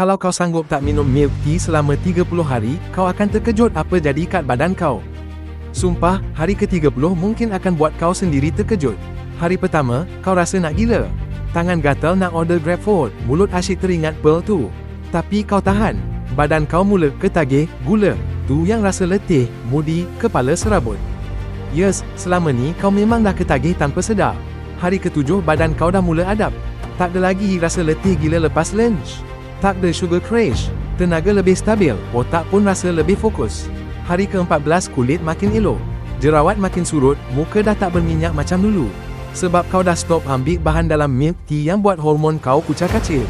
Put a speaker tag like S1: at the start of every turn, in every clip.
S1: Kalau kau sanggup tak minum milk tea selama 30 hari, kau akan terkejut apa jadi kat badan kau. Sumpah, hari ke-30 mungkin akan buat kau sendiri terkejut. Hari pertama, kau rasa nak gila. Tangan gatal nak order grab food, mulut asyik teringat Pearl tu. Tapi kau tahan. Badan kau mula ketagih, gula. Tu yang rasa letih, mudi, kepala serabut. Yes, selama ni kau memang dah ketagih tanpa sedar. Hari ketujuh badan kau dah mula adap. Tak ada lagi rasa letih gila lepas lunch. Tak ada sugar crash. Tenaga lebih stabil, otak pun rasa lebih fokus. Hari ke-14 kulit makin elok. Jerawat makin surut, muka dah tak berminyak macam dulu. Sebab kau dah stop ambil bahan dalam milk tea yang buat hormon kau kucar-kacir.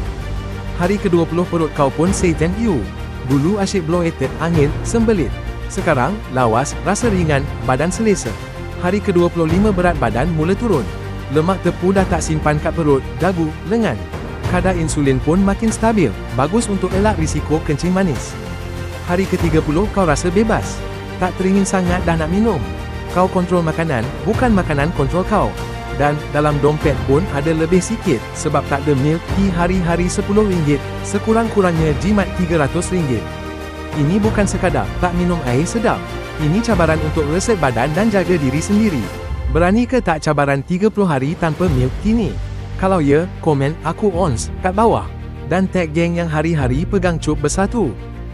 S1: Hari ke-20 perut kau pun say thank you. Dulu asyik bloated, angin, sembelit. Sekarang, lawas, rasa ringan, badan selesa. Hari ke-25 berat badan mula turun. Lemak tepu dah tak simpan kat perut, dagu, lengan. Kadar insulin pun makin stabil, bagus untuk elak risiko kencing manis. Hari ke-30 kau rasa bebas. Tak teringin sangat dah nak minum. Kau kontrol makanan, bukan makanan kontrol kau. Dan, dalam dompet pun ada lebih sikit, sebab tak ada milk tea hari-hari RM10, sekurang-kurangnya jimat RM300. Ini bukan sekadar tak minum air sedap. Ini cabaran untuk reset badan dan jaga diri sendiri. Berani ke tak cabaran 30 hari tanpa milk tea ni? Kalau ya, komen aku ons kat bawah. Dan tag geng yang hari-hari pegang cup bersatu.